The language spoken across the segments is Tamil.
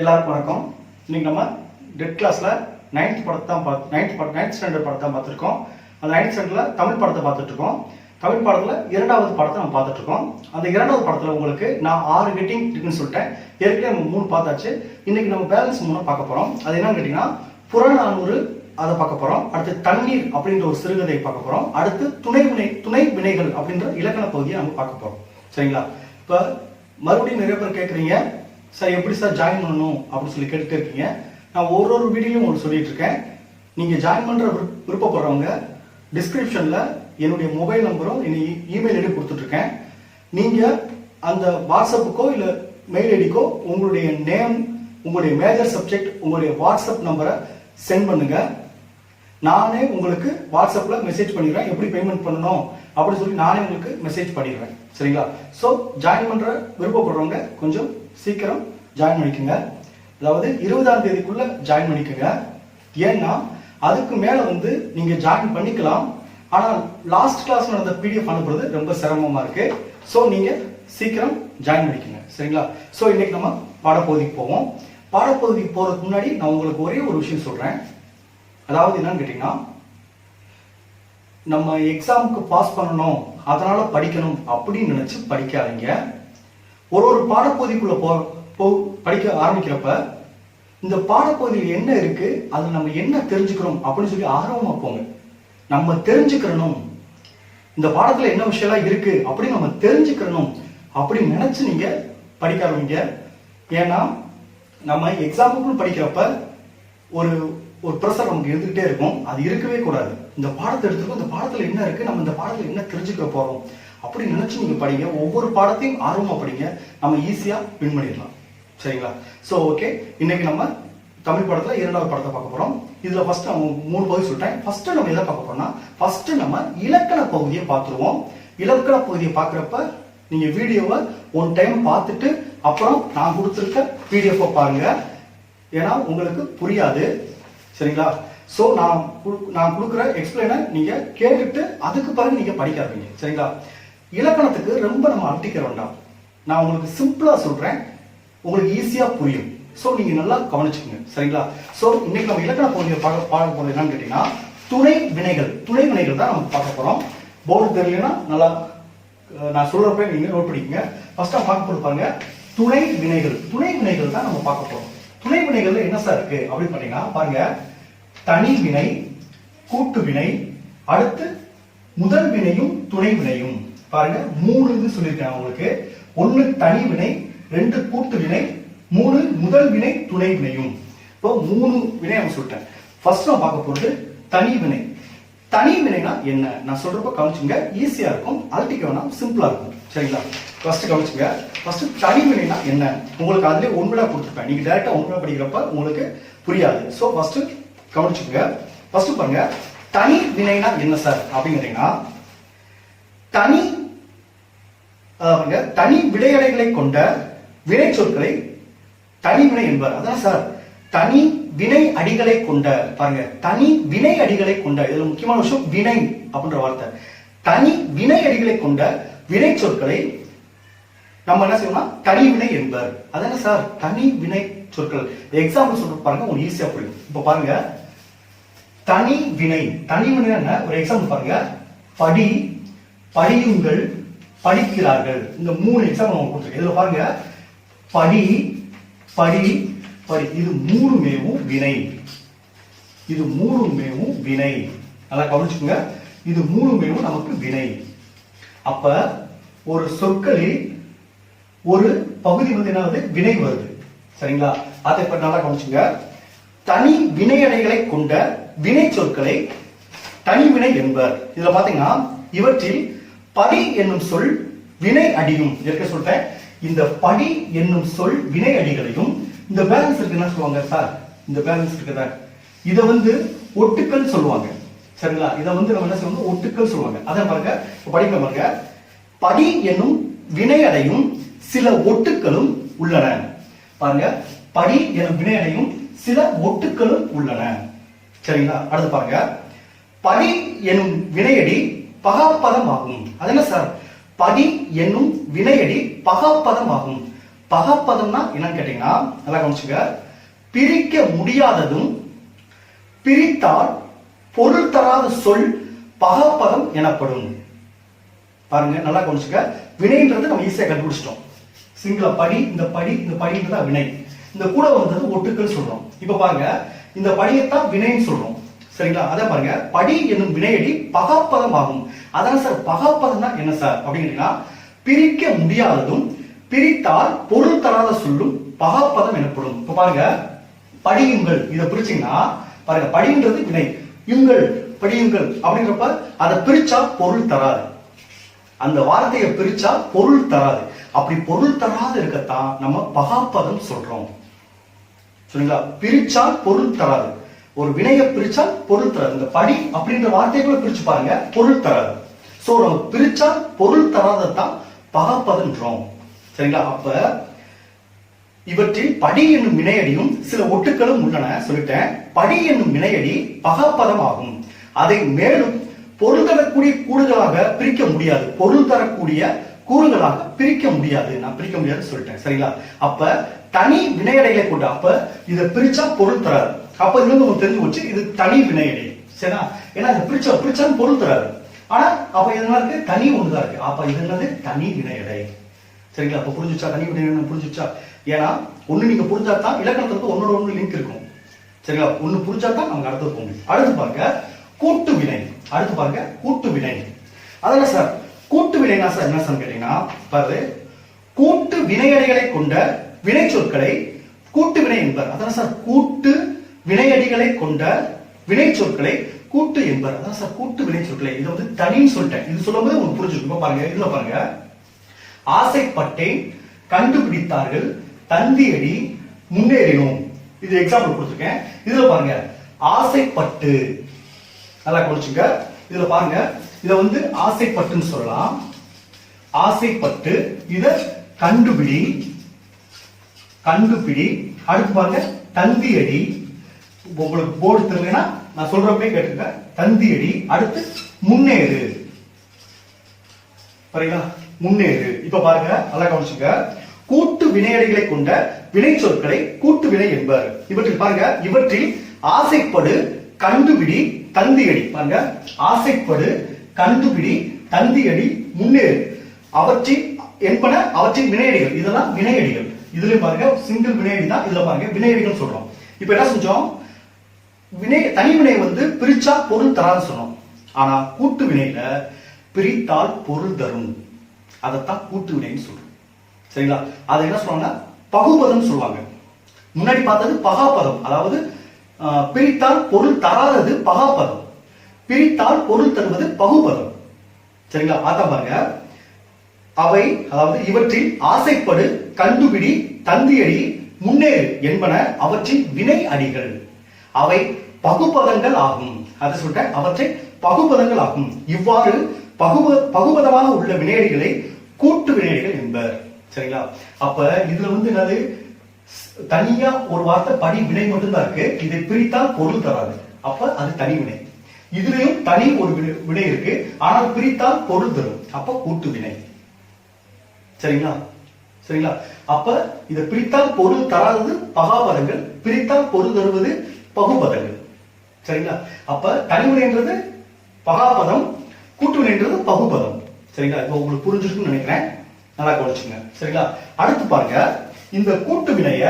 எல்லாருக்கும் வணக்கம். இன்னைக்கு நம்ம டெட் கிளாஸ்ல நைன்த் படத்தை தான் பார்த்து நைன்த் படம் நைன்த் ஸ்டாண்டர்ட் படத்தை தான் பார்த்துருக்கோம். அந்த நைன்த் ஸ்டாண்டர்டில் தமிழ் படத்தை பார்த்துட்டு இருக்கோம் தமிழ் படத்தில் இரண்டாவது படத்தை நம்ம பார்த்துட்ருக்கோம். அந்த இரண்டாவது படத்தில் உங்களுக்கு நான் ஆறு கெட்டிங் இருக்குன்னு சொல்லிட்டேன். ஏற்கனவே நம்ம மூணு பார்த்தாச்சு இன்னைக்கு நம்ம பேலன்ஸ் மூணு பார்க்க போகிறோம் அது என்னன்னு கேட்டிங்கன்னா புறநானூறு அதை பார்க்க போகிறோம் அடுத்து தண்ணீர் அப்படின்ற ஒரு சிறுகதையை பார்க்க போகிறோம் அடுத்து துணை வினை துணை வினைகள் அப்படின்ற இலக்கண பகுதியை நம்ம பார்க்க போகிறோம் சரிங்களா? இப்போ மறுபடியும் நிறைய பேர் கேட்குறீங்க சார் எப்படி சார் ஜாயின் பண்ணணும்? அப்படின்னு சொல்லி கேட்டுட்டு இருக்கீங்க. நான் ஒரு ஒரு வீடியோலையும் உங்களுக்கு சொல்லிட்டு இருக்கேன். நீங்கள் ஜாயின் பண்ணுற விருப்பப்படுறவங்க டிஸ்கிரிப்ஷனில் என்னுடைய மொபைல் நம்பரும் என்னை இமெயில் ஐடி கொடுத்துட்ருக்கேன் நீங்கள் அந்த வாட்ஸ்அப்புக்கோ இல்லை மெயில் ஐடிக்கோ உங்களுடைய நேம் உங்களுடைய மேஜர் சப்ஜெக்ட் உங்களுடைய வாட்ஸ்அப் நம்பரை சென்ட் பண்ணுங்க. நானே உங்களுக்கு வாட்ஸ்அப்பில் மெசேஜ் பண்ணிடுறேன். எப்படி பேமெண்ட் பண்ணணும் அப்படின்னு சொல்லி நானே உங்களுக்கு மெசேஜ் பண்ணிடுறேன். சரிங்களா? ஸோ ஜாயின் பண்ணுற விருப்பப்படுறவங்க கொஞ்சம் சீக்கிரம் ஜாயின் பண்ணிக்கோங்க. அதாவது இருபதாம் தேதிக்குள்ள ஜாயின் பண்ணிக்கோங்க. ஏன்னா அதுக்கு மேலே வந்து நீங்கள் ஜாயின் பண்ணிக்கலாம். ஆனால் லாஸ்ட் கிளாஸ் நடந்த பிடிஎஃப் அனுப்புறது ரொம்ப சிரமமாக இருக்கு. ஸோ நீங்கள் சீக்கிரம் ஜாயின் பண்ணிக்கோங்க. சரிங்களா? ஸோ இன்னைக்கு நம்ம பாடப்பகுதிக்கு போவோம். பாடப்பகுதிக்கு போகிறதுக்கு முன்னாடி நான் உங்களுக்கு ஒரே ஒரு விஷயம் சொல்கிறேன் அதாவது என்னன்னு கேட்டிங்கன்னா நம்ம எக்ஸாமுக்கு பாஸ் பண்ணணும். அதனால படிக்கணும் அப்படின்னு நினைச்சு படிக்காதீங்க. ஒரு ஒரு பாடப்பகுதிக்குள்ள போ போ படிக்க ஆரம்பிக்கிறப்ப இந்த பாடப்பகுதியில் என்ன இருக்கு அது நம்ம என்ன தெரிஞ்சுக்கிறோம் அப்படின்னு சொல்லி ஆர்வமா போங்க. நம்ம தெரிஞ்சுக்கிறணும். இந்த பாடத்துல என்ன விஷயம்லாம் இருக்கு அப்படின்னு நம்ம தெரிஞ்சுக்கிறணும் அப்படின்னு நினைச்சு நீங்க படிக்க ஆரம்பிங்க. ஏன்னா நம்ம எக்ஸாம்பிள் படிக்கிறப்ப ஒரு ஒரு ப்ரெஷர் நமக்கு இருந்துகிட்டே இருக்கும். அது இருக்கவே கூடாது. இந்த பாடத்தை எடுத்துருக்கோம் இந்த பாடத்துல என்ன இருக்கு நம்ம இந்த பாடத்துல என்ன தெரிஞ்சுக்க போறோம். அப்படி நினைச்சு நீங்க படிங்க. ஒவ்வொரு பாடத்தையும் ஆர்வமா படிங்க. நம்ம ஈஸியா வின் பண்ணிடலாம். சரிங்களா? ஸோ ஓகே இன்னைக்கு நம்ம தமிழ் படத்துல இரண்டாவது படத்தை பார்க்க போறோம். இதுல ஃபர்ஸ்ட் நம்ம மூணு பகுதி சொல்லிட்டேன். ஃபர்ஸ்ட் நம்ம எதை பார்க்க போறோம்னா ஃபர்ஸ்ட் நம்ம இலக்கண பகுதியை பார்த்துருவோம். இலக்கண பகுதியை பார்க்குறப்ப நீங்க வீடியோவை ஒன் டைம் பார்த்துட்டு அப்புறம் நான் கொடுத்துருக்க பிடிஎஃப் பாருங்க. ஏன்னா உங்களுக்கு புரியாது. சரிங்களா? ஸோ நான் நான் கொடுக்குற எக்ஸ்பிளைனை நீங்க கேட்டுட்டு அதுக்கு பிறகு நீங்க படிக்காதீங்க சரிங்களா? இலக்கணத்துக்கு ரொம்ப நம்ம அட்டிக்க வேண்டாம். நான் உங்களுக்கு சிம்பிளா சொல்றேன். உங்களுக்கு ஈஸியா புரியும். ஸோ நீங்க நல்லா கவனிச்சுக்கோங்க. சரிங்களா? ஸோ இன்னைக்கு நம்ம இலக்கண பகுதியை பார்க்க பார்க்க போறது என்னன்னு கேட்டீங்கன்னா துணை வினைகள். துணை வினைகள் தான் நம்ம பார்க்க போறோம். போர்டு தெரியலன்னா நல்லா நான் சொல்றப்ப நீங்க நோட் பண்ணிக்கங்க. ஃபர்ஸ்ட் பார்க்க கொடுப்பாங்க துணை வினைகள். துணை வினைகள் தான் நம்ம பார்க்க போறோம். துணை வினைகள்ல என்ன சார் இருக்கு? அப்படின்னு பாத்தீங்கன்னா பாருங்க. தனி வினை கூட்டு வினை அடுத்து முதல் வினையும் துணை வினையும். பாருங்க மூணு இது சொல்லியிருக்கேன் உங்களுக்கு. ஒண்ணு தனி வினை ரெண்டு கூட்டு வினை மூணு முதல் வினை துணை வினையும். இப்போ மூணு வினை அவங்க சொல்லிட்டேன். ஃபர்ஸ்ட் நான் பார்க்க போறது தனி வினை. தனி வினைனா என்ன? நான் சொல்றப்ப கவனிச்சுங்க ஈஸியா இருக்கும் அல்டிக்க வேணாம் சிம்பிளா இருக்கும். சரிங்களா? ஃபர்ஸ்ட் கவனிச்சுங்க. ஃபர்ஸ்ட் தனி வினைனா என்ன? உங்களுக்கு அதுலயே ஒன்பதா கொடுத்துருப்பேன். நீங்க டைரக்டா ஒன்பதா படிக்கிறப்ப உங்களுக்கு புரியாது. ஸோ ஃபர்ஸ்ட் கவனிச்சுங்க ஃபர்ஸ்ட் பாருங்க தனி வினைனா என்ன சார் அப்படின்னு கேட்டீங்கன்னா தனி அஹ் பாருங்க, தனி விடையடைகளை கொண்ட வினை சொற்களை தனி வினை என்பார். அதான் சார் தனி வினை அடிகளை கொண்ட பாருங்க தனி வினை அடிகளை கொண்ட இதுல முக்கியமான விஷயம் வினை அப்படின்ற வார்த்தை. தனி வினை அடிகளை கொண்ட வினை சொற்களை நம்ம என்ன செய்யணும்னா தனி வினை என்பர். அதான சார் தனி வினை சொற்கள் எக்ஸாம்பிள் சொல்ற பாருங்க உங்களுக்கு ஈஸியா புரியும். இப்ப பாருங்க தனி வினை தனி வினை என்ன? ஒரு எக்ஸாம்பிள் பாருங்க படி படியுங்கள் படிக்கிறார்கள். இந்த மூணு எக்ஸாம்பிள் அவங்க கொடுத்துருக்கேன் இதுல பாருங்க. படி படி படி. இது மூணுமேவும் வினை. இது மூணுமேவும் வினை. நல்லா கவனிச்சுக்கோங்க. இது மூணுமேவும் நமக்கு வினை. அப்ப ஒரு சொற்களில் ஒரு பகுதி வந்து என்ன வருது? வினை வருது. சரிங்களா? அதை இப்ப நல்லா கவனிச்சுங்க தனி வினையடைகளை கொண்ட வினை சொற்களை தனி வினை என்பர். இதுல பாத்தீங்கன்னா இவற்றில் படி என்னும் சொல் வினை அடியும். இருக்க சொல்லிட்டேன். இந்த படி என்னும் சொல் வினை அடிகளையும் இந்த பேலன்ஸ் இருக்கு என்ன சொல்லுவாங்க சார்? இந்த பேலன்ஸ் இருக்குதா இதை வந்து ஒட்டுக்கள் சொல்லுவாங்க. சரிங்களா? இதை வந்து நம்ம என்ன சொல்லுவோம்? ஒட்டுக்கள் சொல்லுவாங்க. அதை பாருங்க இப்ப படிக்க பாருங்க. படி என்னும் வினையடையும் சில ஒட்டுக்களும் உள்ளன. பாருங்க படி எனும் வினையடையும் சில ஒட்டுக்களும் உள்ளன. சரிங்களா? அடுத்து பாருங்க. படி எனும் வினையடி பகாப்பதம் ஆகும் அது என்ன சார்? படி என்னும் வினையடி பகாப்பதம் ஆகும் பகப்பதம்னா என்னன்னு கேட்டீங்கன்னா நல்லா கவனிச்சுங்க பிரிக்க முடியாததும் பிரித்தால் பொருள் தராத சொல் பகப்பதம் எனப்படும். பாருங்க நல்லா கவனிச்சுக்க வினைன்றது நம்ம ஈஸியா கண்டுபிடிச்சிட்டோம். சிங்கள படி இந்த படி இந்த படின்றதா வினை. இந்த கூட வந்தது ஒட்டுக்கள் சொல்றோம். இப்ப பாருங்க இந்த படியைத்தான் வினைன்னு சொல்றோம். சரிங்களா? அதை பாருங்க. படி என்னும் வினையடி பகப்பதம் ஆகும் அதான் சார் பகப்பதம்னா என்ன சார்? அப்படின்னா பிரிக்க முடியாததும் பிரித்தால் பொருள் தராத சொல்லும் பகப்பதம் எனப்படும். இப்ப பாருங்க படியுங்கள். இதை பிரிச்சீங்கன்னா பாருங்க படின்றது வினை. யுங்கள் படியுங்கள் அப்படிங்கிறப்ப அதை பிரிச்சா பொருள் தராது. அந்த வார்த்தையை பிரிச்சா பொருள் தராது. அப்படி பொருள் தராது இருக்கத்தான் நம்ம பகாப்பதம் சொல்றோம். சரிங்களா? பிரிச்சால் பொருள் தராது. ஒரு வினையை பிரிச்சா பொருள் தராது. இந்த படி அப்படின்ற வார்த்தைகளை பிரிச்சு பாருங்க பொருள் தராது. சோ நம்ம பிரிச்சா பொருள் தராதத்தான் பகப்பதுன்றோம். சரிங்களா? அப்ப இவற்றில் படி என்னும் வினையடியும் சில ஒட்டுக்களும் உள்ளன. சொல்லிட்டேன். படி என்னும் வினையடி பகப்பதம் ஆகும் அதை மேலும் பொருள் தரக்கூடிய கூறுகளாக பிரிக்க முடியாது. பொருள் தரக்கூடிய கூறுகளாக பிரிக்க முடியாது. நான் பிரிக்க முடியாதுன்னு சொல்லிட்டேன். சரிங்களா? அப்ப தனி வினையடைகளை கொண்டு அப்ப இதை பிரிச்சா பொருள் தராது. அப்ப இருந்து உங்களுக்கு தெரிஞ்சு போச்சு இது தனி வினையடை. சரியா? ஏன்னா அது பிரிச்ச பிரிச்சான்னு பொருள் தராது. ஆனா அப்ப இது என்ன இருக்கு? தனி ஒண்ணுதான் இருக்கு. அப்ப இது என்னது தனி வினையடை. சரிங்களா? அப்ப புரிஞ்சுச்சா? தனி வினையடை புரிஞ்சுச்சா? ஏன்னா ஒண்ணு நீங்க புரிஞ்சா தான் இலக்கணத்துக்கு ஒன்னோட ஒண்ணு லிங்க் இருக்கும். சரிங்களா? ஒண்ணு புரிஞ்சா தான் நமக்கு அடுத்து போக முடியும். அடுத்து பாருங்க கூட்டு வினை. அடுத்து பாருங்க கூட்டு வினை. அதெல்லாம் சார்? கூட்டு வினைனா சார் என்ன சார் கேட்டீங்கன்னா பாரு கூட்டு வினையடைகளை கொண்ட வினை சொற்களை கூட்டு வினை என்பர். அதான் சார்? கூட்டு வினையடிகளை கொண்ட வினை சொற்களை கூட்டு என்பர். அதான் சார் கூட்டு வினை சொற்களை இது வந்து தனின்னு சொல்லிட்டேன். இது சொல்லும்போது உங்களுக்கு புரிஞ்சுக்கணும் பாருங்க இதுல பாருங்க. ஆசைப்பட்டேன் கண்டுபிடித்தார்கள் தந்தியடி முன்னேறினோம். இது எக்ஸாம்பிள் கொடுத்துருக்கேன். இதுல பாருங்க ஆசைப்பட்டு. நல்லா குடிச்சுங்க இதுல பாருங்க இத வந்து ஆசைப்பட்டுன்னு சொல்லலாம். ஆசைப்பட்டு இத கண்டுபிடி கண்டுபிடி. அடுத்து பாருங்க தந்தியடி உங்களுக்கு போர்டு தெரியலனா நான் சொல்றப்பே கேட்டுங்க தந்தியடி அடுத்து முன்னேறு. சரிங்களா முன்னேறு. இப்ப பாருங்க நல்லா கவனிச்சுங்க கூட்டு வினையடிகளை கொண்ட வினை சொற்களை கூட்டு வினை என்பர். இவற்றில் பாருங்க இவற்றில் ஆசைப்படு கண்டுபிடி தந்தியடி. பாருங்க ஆசைப்படு கண்டுபிடி தந்தியடி முன்னேறு. அவற்றின் என்பன அவற்றின் வினையடிகள். இதெல்லாம் வினையடிகள். இதுலயும் பாருங்க சிங்கிள் வினையடி தான் இதுல பாருங்க வினையடிகள் சொல்றோம். இப்ப என்ன செஞ்சோம்? வினை தனி வினை வந்து பிரிச்சா பொருள் தரான்னு சொன்னோம். ஆனா கூட்டு வினையில பிரித்தால் பொருள் தரும். அதைத்தான் கூட்டு வினைன்னு சொல்றோம். சரிங்களா? அதை என்ன சொல்லுவாங்க பகுபதம் சொல்லுவாங்க. முன்னாடி பார்த்தது பகாபதம். அதாவது ஆஹ், பிரித்தால் பொருள் தராதது பகாபதம். பிரித்தால் பொருள் தருவது பகுபதம். சரிங்களா? அதான் பாருங்க. அவை அதாவது இவற்றில் ஆசைப்படு கண்டுபிடி தந்தியடி முன்னேறு என்பன அவற்றின் வினை அடிகள் அவை பகுபதங்கள் ஆகும். அதை சொல்லிட்டேன் அவற்றை பகுபதங்கள் ஆகும். இவ்வாறு பகுப பகுபதமாக உள்ள வினையடிகளை கூட்டு வினையடிகள் என்பர். சரிங்களா? அப்ப இதுல வந்து என்னது? தனியா ஒரு வார்த்தை படி வினை மட்டும்தான் இருக்கு. இதை பிரித்தால் பொருள் தராது. அப்ப அது தனி வினை. இதுலயும் தனி ஒரு வினை- வினை இருக்கு. ஆனால் பிரித்தால் பொருள் தரும். அப்ப கூட்டு வினை. சரிங்களா? சரிங்களா? அப்ப இதை பிரித்தால் பொருள் தராதது பகாபதங்கள். பிரித்தால் பொருள் தருவது பகுபதங்கள். சரிங்களா? அப்ப தனிமுறைன்றது பகாபதம் கூட்டுவினைன்றது பகுபதம். சரிங்களா? இப்ப உங்களுக்கு புரிஞ்சிருக்குன்னு நினைக்கிறேன். நல்லா கவனிச்சுங்க சரிங்களா? அடுத்து பாருங்க. இந்த கூட்டு வினைய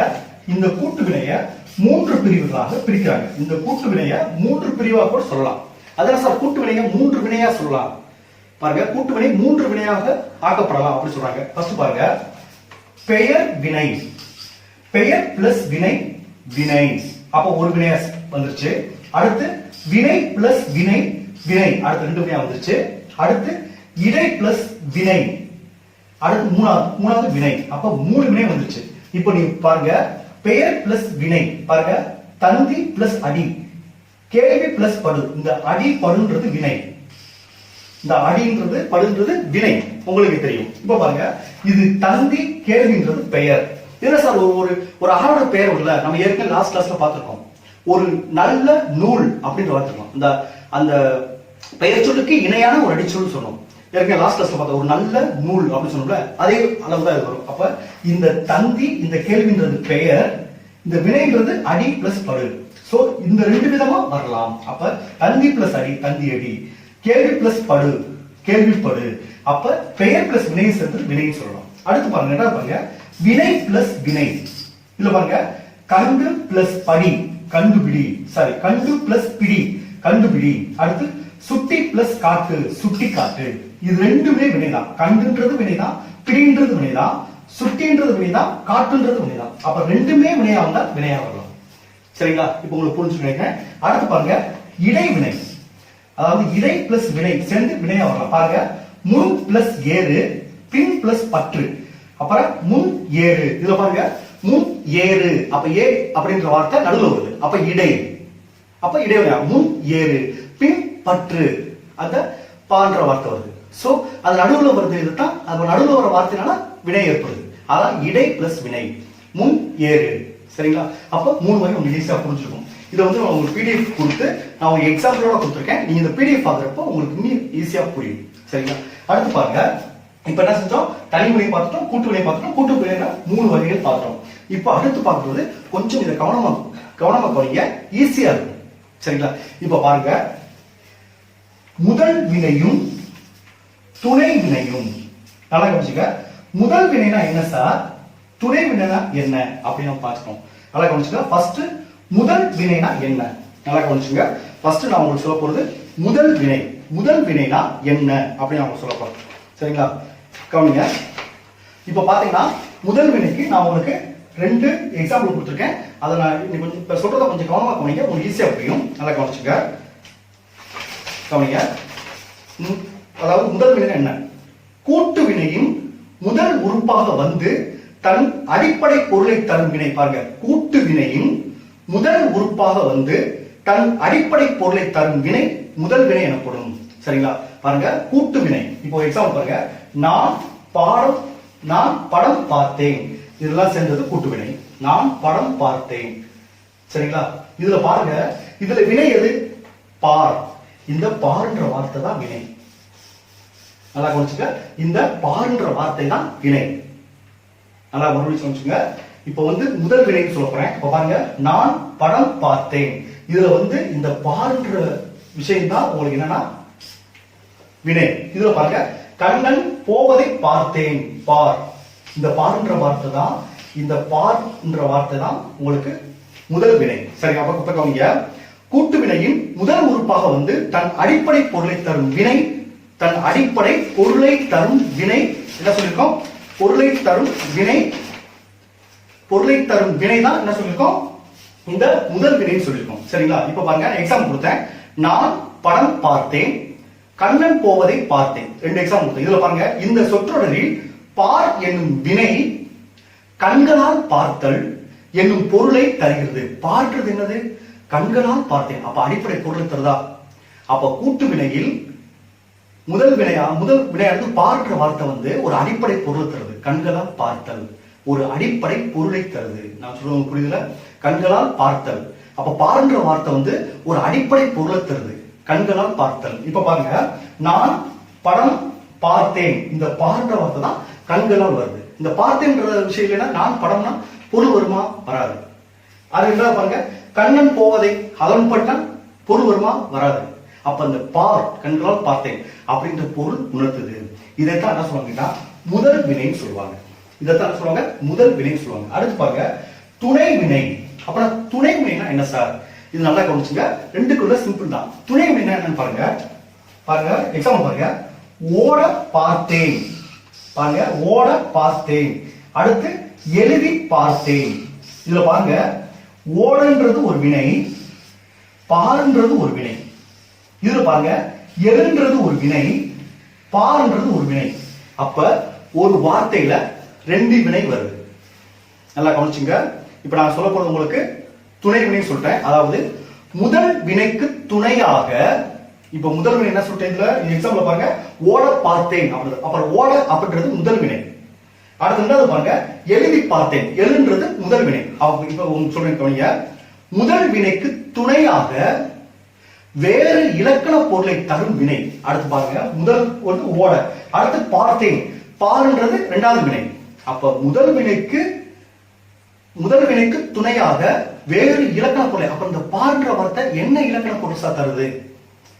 இந்த கூட்டு வினைய மூன்று பிரிவுகளாக பிரிக்கிறாங்க. இந்த கூட்டு வினைய மூன்று பிரிவாக கூட சொல்லலாம். அதான் சார் கூட்டு வினைய மூன்று வினையா சொல்லலாம். பாருங்க. கூட்டு வினை மூன்று வினையாக ஆக்கப்படலாம் அப்படி சொல்றாங்க. ஃபர்ஸ்ட் பாருங்க. பெயர் வினை. பெயர் பிளஸ் வினை வினை. அப்ப ஒரு வினையா வந்துருச்சு. அடுத்து வினை பிளஸ் வினை வினை. அடுத்து ரெண்டு வினையா வந்துருச்சு. அடுத்து இடை பிளஸ் வினை. அடுத்து மூணாவது மூணாவது வினை. அப்ப மூணு வினை வந்துருச்சு. இப்போ நீ பாருங்க பெயர் பிளஸ் வினை. பாருங்க தந்தி பிளஸ் அடி. கேள்வி பிளஸ் படு. இந்த அடி படுன்றது வினை. இந்த அடின்றது படுன்றது வினை. உங்களுக்கு தெரியும். இப்ப பாருங்க இது தந்தி கேள்வின்றது பெயர். என்ன சார் ஒரு ஒரு ஒரு அகரோட பெயர் உள்ள நம்ம ஏற்கனவே லாஸ்ட் கிளாஸ்ல பார்த்துருக்கோம். ஒரு நல்ல நூல் அப்படின்னு பார்த்துருக்கோம். இந்த அந்த பெயர் சொல்லுக்கு இணையான ஒரு அடிச்சொல் சொன்னோம் ஏற்கனவே லாஸ்ட் கிளாஸ்ல பார்த்த ஒரு நல்ல நூல் அப்படின்னு சொன்னோம்ல அதே அளவு தான் இது வரும். அப்ப இந்த தந்தி இந்த கேள்வின்றது பெயர் இந்த வினைன்றது அடி பிளஸ் படு. சோ இந்த ரெண்டு விதமா வரலாம். அப்ப தந்தி பிளஸ் அடி தந்தி அடி. கேள்வி பிளஸ் படு கேள்விப்படு. அப்ப பெயர் பிளஸ் வினை சேர்ந்து வினைன்னு சொல்லலாம். அடுத்து பாருங்க என்ன பாருங்க. வினை பிளஸ் வினை. இல்ல பாருங்க கண்டு பிளஸ் படி கண்டுபிடி. சாரி கண்டு பிளஸ் பிடி கண்டுபிடி. அடுத்து சுட்டி பிளஸ் காட்டு சுட்டி காட்டு இது ரெண்டுமே வினைதான். கண்டுன்றது வினைதான் பிடின்றது வினைதான் சுட்டின்றது வினைதான் காட்டுன்றது வினைதான். அப்ப ரெண்டுமே வினையா வந்தா வினையா வரலாம் சரிங்களா? இப்போ உங்களுக்கு புரிஞ்சு அடுத்து பாருங்க இடைவினை. அதாவது இடை பிளஸ் வினை சேர்ந்து வினையா வரலாம். பாருங்க முன் பிளஸ் ஏறு பின் பிளஸ் பற்று. அப்புறம் முன் ஏறு. இதுல பாருங்க. முன் ஏறு. அப்ப ஏ அப்படின்ற வார்த்தை நடுவில் வருது. அப்ப இடை. அப்ப இடைவெளி முன் ஏறு. பின் பற்று. அந்த பான்ற வார்த்தை வருது. சோ அது நடுவில் வருது. இதுதான் அது நடுவில் வர வார்த்தைனால வினை ஏற்படுது. அதான் இடை பிளஸ் வினை. முன் ஏறு. சரிங்களா? அப்ப மூணு வகை உங்களுக்கு ஈஸியா புரிஞ்சிருக்கும். இதை வந்து நான் உங்களுக்கு பிடிஎஃப் கொடுத்து நான் உங்களுக்கு எக்ஸாம்பிளோட கொடுத்துருக்கேன். நீங்க இந்த பிடிஎஃப் பார்க்குறப்போ உங்களுக்கு இன்னும் ஈஸியா புரியும். சரிங்களா? அடுத்து பாருங்க. இப்ப என்ன செஞ்சோம்? தனி வினை பார்த்துட்டோம் கூட்டு வழியை பார்த்துட்டோம் கூட்டு வினைனா மூணு வகைகள் பார்த்தோம். இப்போ அடுத்து பார்க்கும்போது கொஞ்சம் இதை கவனமா கவனமா கவனிங்க. ஈஸியா இருக்கும். சரிங்களா? இப்ப பாருங்க. முதல் வினையும் துணை வினையும். நல்லா கவனிச்சுக்க. முதல் வினைனா என்ன சார் துணை வினைனா என்ன? அப்படின்னு நம்ம பார்த்துக்கணும் நல்லா கவனிச்சுங்க ஃபர்ஸ்ட் முதல் வினைனா என்ன? நல்லா கவனிச்சுங்க ஃபர்ஸ்ட் நான் உங்களுக்கு சொல்ல போறது முதல் வினை. முதல் வினைனா என்ன? அப்படின்னு நான் உங்களுக்கு சொல்ல போறேன். சரிங்களா? கவனிங்க. இப்போ பாத்தீங்கன்னா முதல் வினைக்கு நான் உங்களுக்கு ரெண்டு எக்ஸாம்பிள் கொடுத்துருக்கேன். அதை நான் கொஞ்சம் இப்போ சொல்றதை கொஞ்சம் கவனமா கவனிங்க. உங்களுக்கு ஈஸியாக புரியும். நல்லா கவனிச்சுங்க கவனிங்க. அதாவது முதல் வினை என்ன? கூட்டு வினையின் முதல் உறுப்பாக வந்து தன் அடிப்படை பொருளை தரும் வினை பாருங்க. கூட்டு வினையின் முதல் உறுப்பாக வந்து தன் அடிப்படை பொருளை தரும் வினை முதல் வினை எனப்படும். சரிங்களா? பாருங்க கூட்டு வினை. இப்போ எக்ஸாம்பிள் பாருங்க. நான் பாடம் நான் படம் பார்த்தேன். இதெல்லாம் சேர்ந்தது கூட்டு வினை நான் படம் பார்த்தேன். சரிங்களா? இதுல பாருங்க இதுல வினை எது? பார். இந்த பார்ன்ற வார்த்தை தான் வினை. நல்லா கவனிச்சுங்க இந்த பார்ன்ற வார்த்தை தான் வினை. நல்லா மறுபடியும் கவனிச்சுங்க இப்போ வந்து முதல் வினைன்னு சொல்ல போறேன். இப்ப பாருங்க நான் படம் பார்த்தேன். இதுல வந்து இந்த பார்ன்ற விஷயம் தான் உங்களுக்கு என்னன்னா வினை. இதுல பாருங்க கண்ணன் போவதை பார்த்தேன். பார். இந்த பார்ன்ற வார்த்தை தான் இந்த பார்ன்ற வார்த்தை தான் உங்களுக்கு முதல் வினை. சரி அப்ப இப்ப கவனிங்க கூட்டு வினையின் முதல் உறுப்பாக வந்து தன் அடிப்படை பொருளை தரும் வினை தன் அடிப்படை பொருளை தரும் வினை என்ன சொல்லியிருக்கோம் பொருளை தரும் வினை பொருளை தரும் வினை தான் என்ன சொல்லியிருக்கோம் இந்த முதல் வினைன்னு சொல்லியிருக்கோம் சரிங்களா? இப்ப பாருங்க எக்ஸாம் கொடுத்தேன். நான் படம் பார்த்தேன். கண்ணன் போவதை பார்த்தேன். ரெண்டு எக்ஸாம் கொடுத்தேன். இதுல பாருங்க இந்த சொற்றொடரில் பார் என்னும் வினை கண்களால் பார்த்தல் என்னும் பொருளை தருகிறது. பார்க்கிறது என்னது? கண்களால் பார்த்தேன். அப்ப அடிப்படை பொருளை தருதா? அப்ப கூட்டு வினையில் முதல் வினையா முதல் வினையானது பார்க்கிற வார்த்தை வந்து ஒரு அடிப்படை பொருளை தருது. கண்களால் பார்த்தல். ஒரு அடிப்படை பொருளை தருது. நான் சொல்லுவது புரியுதுல? கண்களால் பார்த்தல். அப்ப பாருன்ற வார்த்தை வந்து ஒரு அடிப்படை பொருளை தருது. கண்களால் பார்த்தல். இப்ப பாருங்க நான் படம் பார்த்தேன். இந்த பார்த்த வார்த்தை தான் கண்களால் வருது. இந்த பார்த்தேன்ற விஷயம் இல்லைன்னா நான் படம்னா பொருள் வருமா? வராது. அது என்ன பாருங்க கண்ணன் போவதை அதன் பட்டம் பொருள் வருமா? வராது. அப்ப அந்த பார் கண்களால் பார்த்தேன் அப்படின்ற பொருள் உணர்த்துது. இதைத்தான் என்ன சொல்லுவாங்கன்னா முதல் வினைன்னு சொல்லுவாங்க. இதைத்தான் சொல்லுவாங்க? முதல் வினைன்னு சொல்லுவாங்க. அடுத்து பாருங்க துணை வினை அப்புறம் துணை வினைனா என்ன சார்? இது நல்லா கவனிச்சுங்க. ரெண்டுக்குள்ள சிம்பிள் தான். துணை வினை என்னன்னு பாருங்க. பாருங்க எக்ஸாம்பிள் பாருங்க. ஓட பார்த்தேன். பாருங்க ஓட பார்த்தேன். அடுத்து எழுதி பார்த்தேன். இதுல பாருங்க. ஓடன்றது ஒரு வினை பாருன்றது ஒரு வினை. இதுல பாருங்க. எழுன்றது ஒரு வினை பாருன்றது ஒரு வினை. அப்ப ஒரு வார்த்தையில ரெண்டு வினை வருது. நல்லா கவனிச்சுங்க. இப்ப நான் சொல்ல போறது உங்களுக்கு துணை வினைன்னு சொல்லிட்டேன் அதாவது முதல் வினைக்கு துணையாக இப்ப முதல் வினை என்ன சொல்லிட்டேன் இதுல? எக்ஸாம்பிள் பாருங்க. ஓட பார்த்தேன் அப்படின்றது. அப்புறம் ஓட அப்படின்றது முதல் வினை. அடுத்து ரெண்டாவது பாருங்க. எழுதி பார்த்தேன் எழுன்றது முதல் வினை. அவங்க இப்ப சொல்றேன் கவனிங்க. முதல் வினைக்கு துணையாக வேறு இலக்கண பொருளை தரும் வினை. அடுத்து பாருங்க. முதல் வந்து ஓட. அடுத்து பார்த்தேன். பாருன்றது இரண்டாவது வினை. அப்ப முதல் வினைக்கு முதல் வினைக்கு துணையாக வேறு இலக்கண பொருளை அப்ப இந்த பார்ன்ற வார்த்தை என்ன இலக்கண பொருள் சார் தருது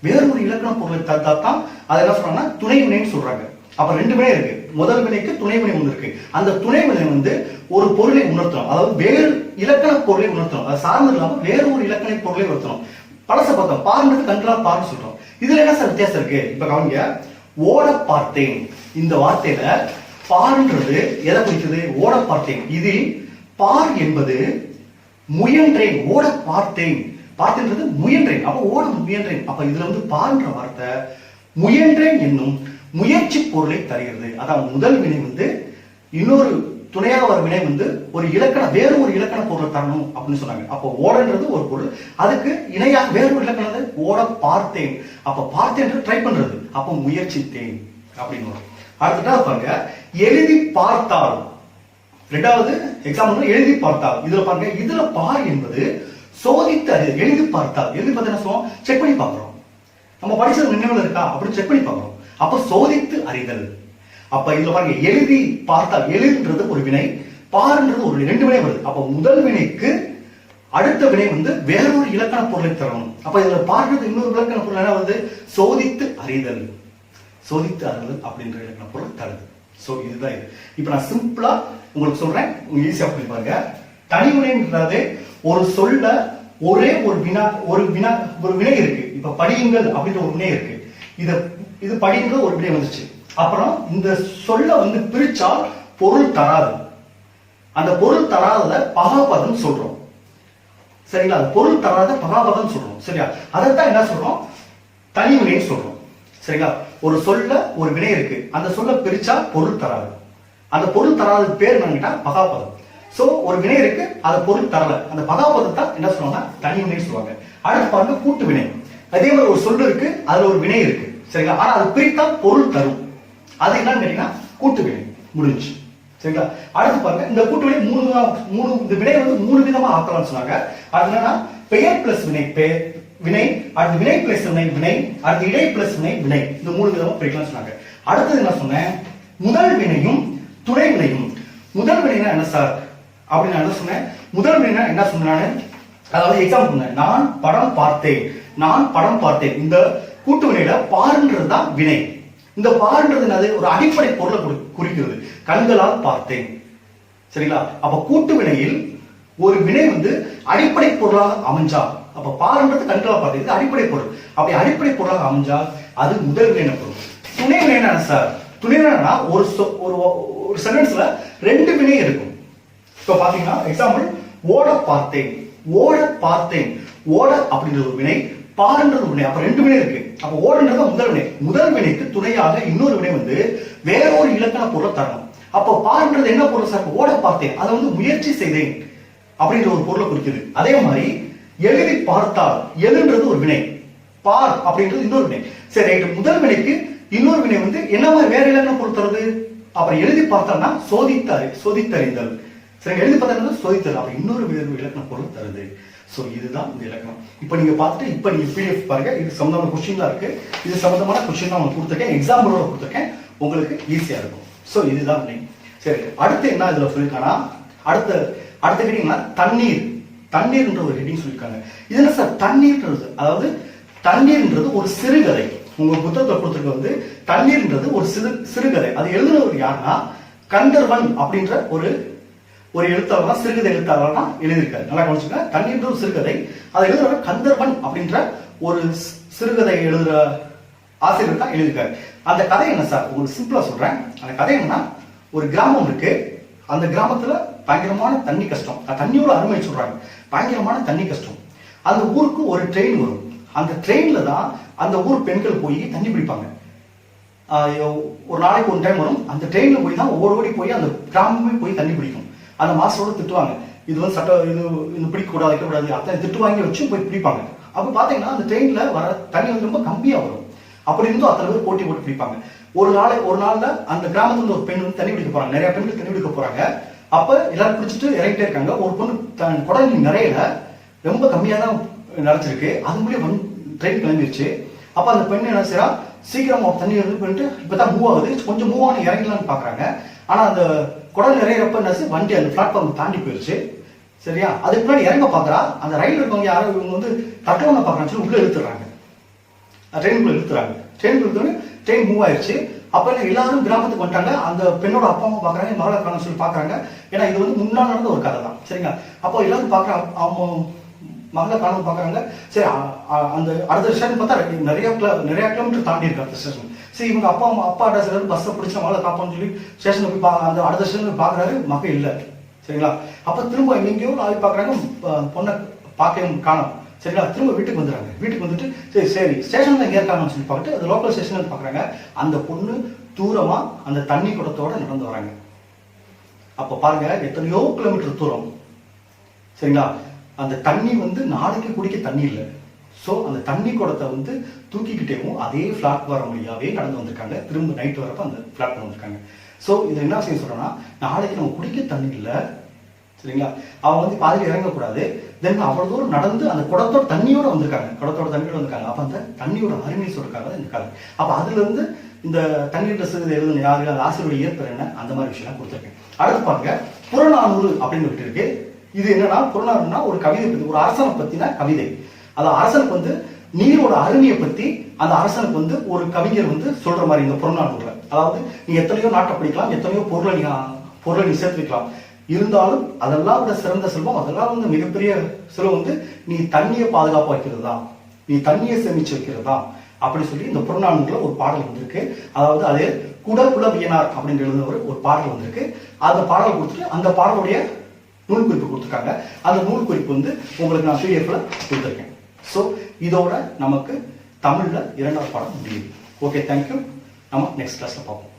வேறு ஒரு இலக்கண பொருளை தான் அதை என்ன சொல்றாங்கன்னா துணை வினைன்னு சொல்றாங்க. அப்ப ரெண்டு வினை இருக்கு. முதல் வினைக்கு துணை வினை ஒன்று இருக்கு. அந்த துணை வினை வந்து ஒரு பொருளை உணர்த்தணும். அதாவது வேறு இலக்கண பொருளை உணர்த்தணும். அது சார்ந்து இல்லாம வேறு ஒரு இலக்கண பொருளை உணர்த்தணும். பழச பார்த்தோம். பார்ன்றது கண்களா பார்னு சொல்றோம். இதுல என்ன சார் வித்தியாசம் இருக்கு? இப்ப கவனிங்க. ஓட பார்த்தேன். இந்த வார்த்தையில பார்ன்றது எதை குறிக்குது? ஓட பார்த்தேன். இதில் பார் என்பது முயன்றேன் ஓட பார்த்தேன். பார்த்தேன்றது முயன்றேன். அப்ப ஓட முயன்றேன். அப்ப இதுல வந்து பார்ன்ற வார்த்தை முயன்றேன் என்னும் முயற்சி பொருளை தருகிறது. அதான் முதல் வினை வந்து இன்னொரு துணையாக வர வினை வந்து ஒரு இலக்கண வேறு ஒரு இலக்கண பொருளை தரணும் அப்படின்னு சொன்னாங்க. அப்போ ஓடன்றது ஒரு பொருள். அதுக்கு இணையாக வேறு ஒரு இலக்கணம் ஓட பார்த்தேன். அப்ப பார்த்தேன் ட்ரை பண்றது. அப்போ முயற்சித்தேன். அப்படின்னு வரும். அடுத்ததா பாருங்க எழுதி பார்த்தால் ரெண்டாவது எக்ஸாம்பிள் எழுதி பார்த்தால். இதுல பாருங்க இதுல பார் என்பது சோதித்து அறி எழுதி பார்த்தால். எழுதி பார்த்தா என்ன சொல்லுவோம்? செக் பண்ணி பார்க்கிறோம். நம்ம படிச்சது நினைவில் இருக்கா? அப்படின்னு செக் பண்ணி பார்க்கிறோம். அப்ப சோதித்து அறிதல். அப்ப இதுல பாருங்க எழுதி பார்த்தால் எழுதுன்றது ஒரு வினை பார்ன்றது ஒரு ரெண்டு வினை வருது. அப்ப முதல் வினைக்கு அடுத்த வினை வந்து வேறொரு இலக்கண பொருளை தரணும். அப்ப இதுல பார்க்கிறது இன்னொரு இலக்கண பொருள் என்ன வருது? சோதித்து அறிதல். சோதித்து அறிதல் அப்படின்ற இலக்கண பொருள் தருது. ஸோ இதுதான் இது. இப்ப நான் சிம்பிளா உங்களுக்கு சொல்றேன். உங்களுக்கு ஈஸியா புரிஞ்சு பாருங்க. தனிமுனைன்றது ஒரு சொல்ல ஒரே ஒரு வினா ஒரு வினா ஒரு வினை இருக்கு. இப்ப படியுங்கள் அப்படின்ற ஒரு வினை இருக்கு. இது இது படிங்கிற ஒரு வினை வந்துச்சு. அப்புறம் இந்த சொல்ல வந்து பிரிச்சால் பொருள் தராது. அந்த பொருள் தராத பகாபதம் சொல்றோம். சரிங்களா? அது பொருள் தராத பகாபதம் சொல்றோம். சரியா? அதைத்தான் என்ன சொல்றோம்? தனிமுறைன்னு சொல்றோம். சரிங்களா? ஒரு சொல்ல ஒரு வினை இருக்கு. அந்த சொல்ல பிரிச்சா பொருள் தராது. அந்த பொருள் தராத பேர் என்னன்னு பகாபதம். சோ ஒரு வினை இருக்கு அதை பொருள் தரல. அந்த பகாபதத்தை என்ன சொல்லுவாங்கன்னா தனி வினைன்னு சொல்லுவாங்க. அடுத்து பாருங்க கூட்டு வினை. அதே மாதிரி ஒரு சொல்லு இருக்கு அதுல ஒரு வினை இருக்கு. சரிங்களா? ஆனா அது பிரித்தா பொருள் தரும். அது என்னன்னு கேட்டீங்கன்னா கூட்டு வினை. முடிஞ்சு சரிங்களா? அடுத்து பாருங்க இந்த கூட்டு வினை மூணு மூணு இந்த வினை வந்து மூணு விதமா ஆக்கலாம்னு சொன்னாங்க. அது என்னன்னா பெயர் பிளஸ் வினை பெயர் வினை அடுத்து வினை பிளஸ் வினை வினை அடுத்து இடை பிளஸ் வினை வினை. இந்த மூணு விதமா பிரிக்கலாம் சொன்னாங்க. அடுத்தது என்ன சொன்னேன்? முதல் வினையும் துணை வினையும். முதல் வினைனா என்ன சார் அப்படின்னு நான் என்ன சொன்னேன்? முதல் வினைனா என்ன சொன்னானு அதாவது எக்ஸாம்பிள் சொன்னேன். நான் படம் பார்த்தேன். நான் படம் பார்த்தேன். இந்த கூட்டு வினையில பாருன்றது தான் வினை. இந்த பாருன்றது என்னது? ஒரு அடிப்படை பொருளை குறிக்கிறது. கண்களால் பார்த்தேன். சரிங்களா? அப்ப கூட்டு வினையில் ஒரு வினை வந்து அடிப்படை பொருளாக அமைஞ்சா அப்ப பாருன்றது கண்களால் பார்த்தேன் இது அடிப்படை பொருள். அப்படி அடிப்படை பொருளாக அமைஞ்சா அது முதல் வினை பொருள் துணை வினை சார் துணை வினைனா ஒரு சொ- ஒரு ஒரு சென்டென்ஸ்ல ரெண்டு வினை இருக்கும். இப்போ பாத்தீங்கன்னா எக்ஸாம்பிள் ஓட பார்த்தேன் ஓட பார்த்தேன். ஓட அப்படின்ற ஒரு வினை பாருன்றது ஒரு வினை. அப்ப ரெண்டு வினை இருக்கு. அப்ப ஓடுன்றது முதல் வினை. முதல் வினைக்கு துணையாக இன்னொரு வினை வந்து வேற ஒரு இலக்கண பொருளை தரணும். அப்போ பாருன்றது என்ன பொருள் சார் ஓட பார்த்தேன். அதை வந்து முயற்சி செய்தேன். அப்படின்ற ஒரு பொருளை குறிக்குது. அதே மாதிரி எழுதி பார்த்தால் எழுன்றது ஒரு வினை. பார் அப்படின்றது இன்னொரு வினை. சரி ரைட் முதல் வினைக்கு இன்னொரு வினை வந்து என்ன மாதிரி வேற இலக்கண பொருள் தருது? அப்புறம் எழுதி பார்த்தோம்னா சோதித்தாரு சோதித்தறிந்தல். சரி எழுதி பார்த்தா சோதித்தல். அப்புறம் இன்னொரு வேறு இலக்கண பொருள் தருது. ஸோ இதுதான் இந்த இலக்கணம். இப்போ நீங்கள் பார்த்துட்டு இப்போ நீங்கள் பிடிஎஃப் பாருங்க. இது சம்மந்தமான கொஸ்டின்லாம் இருக்கு. இது சம்மந்தமான கொஸ்டின் நான் உங்களுக்கு கொடுத்துருக்கேன் எக்ஸாம்பிளோட கொடுத்துருக்கேன். உங்களுக்கு ஈஸியாக இருக்கும். ஸோ இதுதான் வினை. சரி அடுத்து என்ன இதில் சொல்லியிருக்கானா? அடுத்த அடுத்த கேட்டீங்கன்னா தண்ணீர். தண்ணீர்ன்ற ஒரு ஹெட்டிங் சொல்லியிருக்காங்க. இது என்ன சார்? தண்ணீர்ன்றது. அதாவது தண்ணீர்ன்றது ஒரு சிறுகதை. உங்க புத்தகத்தை கொடுத்துருக்க வந்து தண்ணீர்ன்றது ஒரு சிறு சிறுகதை. அது எழுதுனவர் யாருன்னா கந்தர்வன் அப்படின்ற ஒரு ஒரு எழுத்தாளர் சிறுகதை எழுத்தாளர் தான் எழுதியிருக்காரு. நல்லா கவனிச்சுங்க தண்ணீர்ன்ற ஒரு சிறுகதை. அதை எழுதுறவர் கந்தர்வன் அப்படின்ற ஒரு சிறுகதை எழுதுற ஆசிரியர் தான் எழுதியிருக்காரு. அந்த கதை என்ன சார்? ஒரு சிம்பிளா சொல்றேன். அந்த கதை என்னன்னா ஒரு கிராமம் இருக்கு. அந்த கிராமத்துல பயங்கரமான தண்ணி கஷ்டம். அந்த தண்ணியோட அருமை சொல்றாங்க. பயங்கரமான தண்ணி கஷ்டம். அந்த ஊருக்கு ஒரு ட்ரெயின் வரும். அந்த ட்ரெயின்ல தான் அந்த ஊர் பெண்கள் போய் தண்ணி பிடிப்பாங்க ஆஹ் ஒரு நாளைக்கு ஒரு டைம் வரும். அந்த ட்ரெயினில் போய் தான் ஒவ்வொரு ஓடி போய் அந்த கிராமமே போய் தண்ணி பிடிக்கும் அந்த மாஸ்டரோட திட்டுவாங்க. இது வந்து சட்ட இது இது பிடிக்கக்கூடாது வைக்கக்கூடாது அத்தனை திட்டு வாங்கி வச்சு போய் பிடிப்பாங்க. அப்போ பார்த்தீங்கன்னா அந்த ட்ரெயினில் வர தண்ணி வந்து ரொம்ப கம்மியாக வரும். அப்படி இருந்தும் அத்தனை பேர் போட்டி போட்டு பிடிப்பாங்க. ஒரு நாளை ஒரு நாளில் அந்த கிராமத்துல ஒரு பெண் வந்து தண்ணி பிடிக்க போறாங்க. நிறைய பெண்கள் தண்ணி பிடிக்க போறாங்க. அப்ப எல்லாரும் பிடிச்சிட்டு இறங்கிட்டே இருக்காங்க. ஒரு பொண்ணு தன் குடல் நிறையல ரொம்ப கம்மியா தான் நினைச்சிருக்கு அது மூலியம் வந்து ட்ரெயின் கிளம்பிருச்சு. அப்ப அந்த பெண் என்ன செய்யறா சீக்கிரமா தண்ணி இது பண்ணிட்டு இப்பதான் மூவ் ஆகுது. கொஞ்சம் மூவ் ஆன இறங்கலாம்னு பாக்குறாங்க. ஆனா அந்த குடல் இறையிறப்ப என்ன வண்டி அந்த பிளாட்ஃபார்ம் தாண்டி போயிருச்சு. சரியா? அதுக்கு முன்னாடி இறங்க பாக்குறா. அந்த ரயில் இருக்கவங்க யாரும் இவங்க வந்து தட்டவனை பாக்குறான்னு சொல்லி உள்ள இழுத்துறாங்க. ட்ரெயினுக்குள்ள இழுத்துறாங்க. ட்ரெயினுக்குள்ள இழுத்தோடனே ட்ரெயின் மூவ் ஆயிருச்சு. அப்போ எல்லாரும் கிராமத்துக்கு வந்துட்டாங்க. அந்த பெண்ணோட அப்பா அம்மா பார்க்குறாங்க மகளை காணும் சொல்லி பார்க்குறாங்க ஏன்னா இது வந்து முன்னாள் நடந்த ஒரு கதை தான் சரிங்களா? அப்போ எல்லாரும் பார்க்குறாங்க அவங்க மகளை காணும் பார்க்குறாங்க சரி அந்த அடுத்த ஸ்டேஷன் பார்த்தா நிறைய கிலோ நிறையா கிலோமீட்டர் தாண்டி இருக்கு அடுத்த ஸ்டேஷன் சரி இவங்க அப்பா அம்மா அப்பா அட்ரஸ் பஸ்ஸை பிடிச்சா மகளை காப்பான்னு சொல்லி ஸ்டேஷனுக்கு போய் பா- அந்த அடுத்த ஸ்டேஷன் பார்க்குறாரு மகள் இல்லை. சரிங்களா? அப்போ திரும்ப எங்கேயோ நாளைக்கு பார்க்குறாங்க பொண்ணை பார்க்க காணும். சரிங்களா? திரும்ப வீட்டுக்கு வந்துடுறாங்க. வீட்டுக்கு வந்துட்டு சரி சரி ஸ்டேஷன் தான் இருக்காங்கன்னு சொல்லி பார்த்துட்டு அது லோக்கல் ஸ்டேஷன் பார்க்குறாங்க. அந்த பொண்ணு தூரமாக அந்த தண்ணி குடத்தோட நடந்து வராங்க. அப்போ பாருங்க எத்தனையோ கிலோமீட்டர் தூரம். சரிங்களா? அந்த தண்ணி வந்து நாளைக்கு குடிக்க தண்ணி இல்லை. ஸோ அந்த தண்ணி குடத்தை வந்து தூக்கிக்கிட்டேவும் அதே ஃப்ளாட் வர வழியாகவே நடந்து வந்திருக்காங்க. திரும்ப நைட் வரப்போ அந்த ஃப்ளாட் வந்திருக்காங்க. ஸோ இதை என்ன செய்ய சொல்றேன்னா நாளைக்கு நம்ம குடிக்க தண்ணி இல்லை சரிங்களா அவங்க வந்து பாதியில் இறங்கக்கூடாது. தென் அவ்வளவு தூரம் நடந்து அந்த குடத்தோட தண்ணியோட வந்திருக்காங்க. குடத்தோட தண்ணியோட வந்திருக்காங்க. அப்போ அந்த தண்ணியோட அருமை சொல்றாங்க இந்த கதை. அப்ப அதுல இருந்து இந்த தண்ணீர் ட்ரெஸ் எழுதுன யாரு அந்த ஆசிரியருடைய இயற்பெயர் என்ன? அந்த மாதிரி விஷயம் கொடுத்துருக்கேன். அடுத்து பாருங்க புறநானூறு அப்படின்னு விட்டு இருக்கு. இது என்னன்னா புறநானூறுனா ஒரு கவிதை பற்றி ஒரு அரசனை பத்தின கவிதை. அது அரசனுக்கு வந்து நீரோட அருமையை பத்தி அந்த அரசனுக்கு வந்து ஒரு கவிஞர் வந்து சொல்ற மாதிரி இந்த புறநானூறுல. அதாவது நீ எத்தனையோ நாட்டை படிக்கலாம் எத்தனையோ பொருளை நீ பொருளை நீ சேர்த்து வைக்கலாம். இருந்தாலும் அதெல்லாம் விட சிறந்த செல்வம் அதெல்லாம் வந்து மிகப்பெரிய செல்வம் வந்து நீ தண்ணியை பாதுகாப்பு வைக்கிறதா? நீ தண்ணியை சேமிச்சு வைக்கிறதா? அப்படின்னு அப்படி சொல்லி இந்த புறநானூறுல ஒரு பாடல் வந்திருக்கு. அதாவது அது குடகுலவியனார் அப்படின்னு எழுந்தவர் ஒரு பாடல் வந்திருக்கு. அந்த பாடல் கொடுத்துட்டு அந்த பாடலுடைய நூல் குறிப்பு கொடுத்துருக்காங்க. அந்த நூல் குறிப்பு வந்து உங்களுக்கு நான் பிடிஎஃப்ல கொடுத்துருக்கேன். ஸோ இதோட நமக்கு தமிழ்ல இரண்டாவது பாடம் முடியுது. ஓகே தேங்க்யூ நம்ம நெக்ஸ்ட் கிளாஸ்ல பார்ப்போம்.